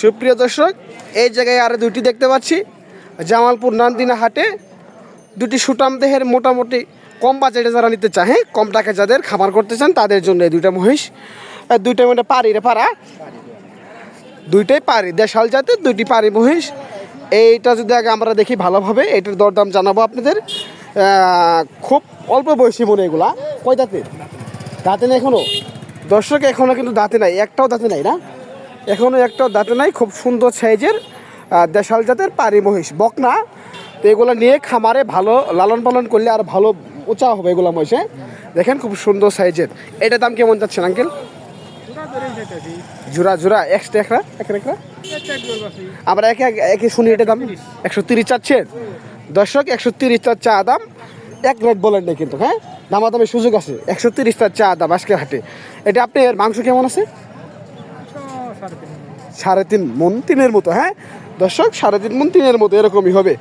সুপ্রিয় দর্শক, এই জায়গায় আরও দুটি দেখতে পাচ্ছি। জামালপুর নান্দিনা হাটে দুটি সুটাম দেহের মোটামুটি কম বাজেটে যারা নিতে চায় হ্যাঁ কম টাকা যাদের খামার করতে চান, তাদের জন্য এই দুইটা মহিষ দুইটা মানে পারি রে পাড়া। দুইটাই পারি দেশাল জাতের দুইটি পারি মহিষ। এইটা যদি আগে আমরা দেখি ভালোভাবে, এটার দরদাম জানাব আপনাদের। খুব অল্প বয়সী মনে এগুলা। কয় দাঁতের? দাঁতে নেই এখনও দর্শক এখনও কিন্তু দাঁতে নাই, একটাও দাঁতে নাই না? এখনও একটা দাঁতে নাই, খুব সুন্দর সাইজের দেশাল জাতের পারি মহিষ। বকনা, তো এগুলো নিয়ে খামারে ভালো লালন পালন করলে আর ভালো উঁচা হবে এগুলো মহিষে। দেখেন খুব সুন্দর সাইজের। এটা দাম কেমন যাচ্ছে আঙ্কেল? জোড়া জোড়া এক্সট্রা একটা একটা একটা আমরা একে, একে- শুনি এটা দাম, একশো তিরিশ চাচ্ছে। দর্শক, একশো তিরিশ চার চা দাম। এক রেট বলেন না কিন্তু হ্যাঁ? দামাদামের সুযোগ আছে। একশো তিরিশ চার চা দাম আজকে হাটে। এটা আপনার মাংস কেমন আছে? সাড়ে তিন মন তিনের মতো হ্যাঁ? দর্শক সাড়ে তিন মন তিনের মতো এরকমই হবে।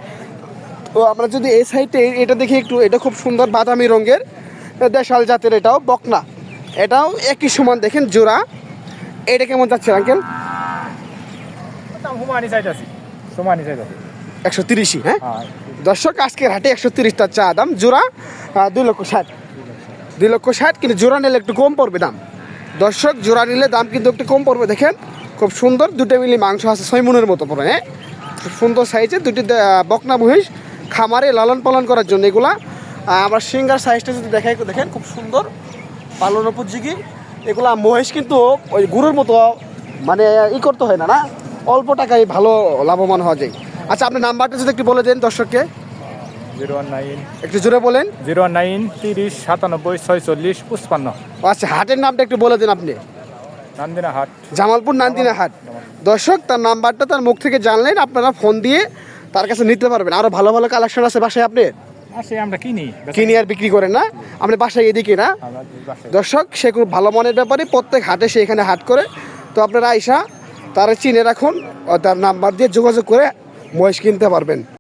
তো আমরা যদি এই সাইডে এটা দেখি একটু এটা খুব সুন্দর বাদামি রঙের দেশাল জাতের এটাও বকনা। এটাও একই সমান দেখেন জোড়া। এটা কেমন যাচ্ছে আঙ্কেল? একশো তিরিশই হ্যাঁ? হ্যাঁ। দর্শক আজকের হাটে একশো তিরিশটা চা দাম জোড়া দুই লক্ষ ষাট। দুই লক্ষ ষাট কিন্তু জোড়া নিলে একটু কম পড়বে দাম। দর্শক জোড়া নিলে দাম কিন্তু একটু কম পড়বে দেখেন। খুব সুন্দর। দুটো মিলি মাংস আছে ছয় মনের মতো পড়ে হ্যাঁ? খুব সুন্দর সাইজের দুটি বকনা মহিষ খামারে লালন পালন করার জন্য এগুলা। আবার সিঙ্গার সাইজটা যদি দেখাই দেখেন খুব সুন্দর। পালন উপযোগী। এগুলা মহিষ কিন্তু ওই গুরুর মতো মানে ই করতে হয় না না? অল্প টাকায় ভালো লাভবান হওয়া যায়। আচ্ছা আপনার নাম্বারটা যদি একটু বলে দেন দর্শককে। Zero one nine. একটু জোরে বলেন। জিরো ওয়ান নাইন তিরিশ সাতানব্বই ছয়চল্লিশ পঁচপান্ন। আচ্ছা হাটের নামটা একটু বলে দেন আপনি। জামালপুর নান্দিনা হাট দর্শক তার নাম্বারটা তার মুখ থেকে জানলেন আপনারা ফোন দিয়ে তার কাছে নিতে পারবেন। আরও ভালো ভালো কালেকশন আছে বাসায় আপনি? আমরা কিনি। কিনে আর বিক্রি করেন না। আপনি বাসায় এদিকে না। দর্শক সে খুব ভালো মনের ব্যাপারে প্রত্যেক হাটে সে এখানে হাট করে। তো আপনারা আইসা তারা চিনে রাখুন ও তার নাম্বার দিয়ে যোগাযোগ করে মহিষ কিনতে পারবেন।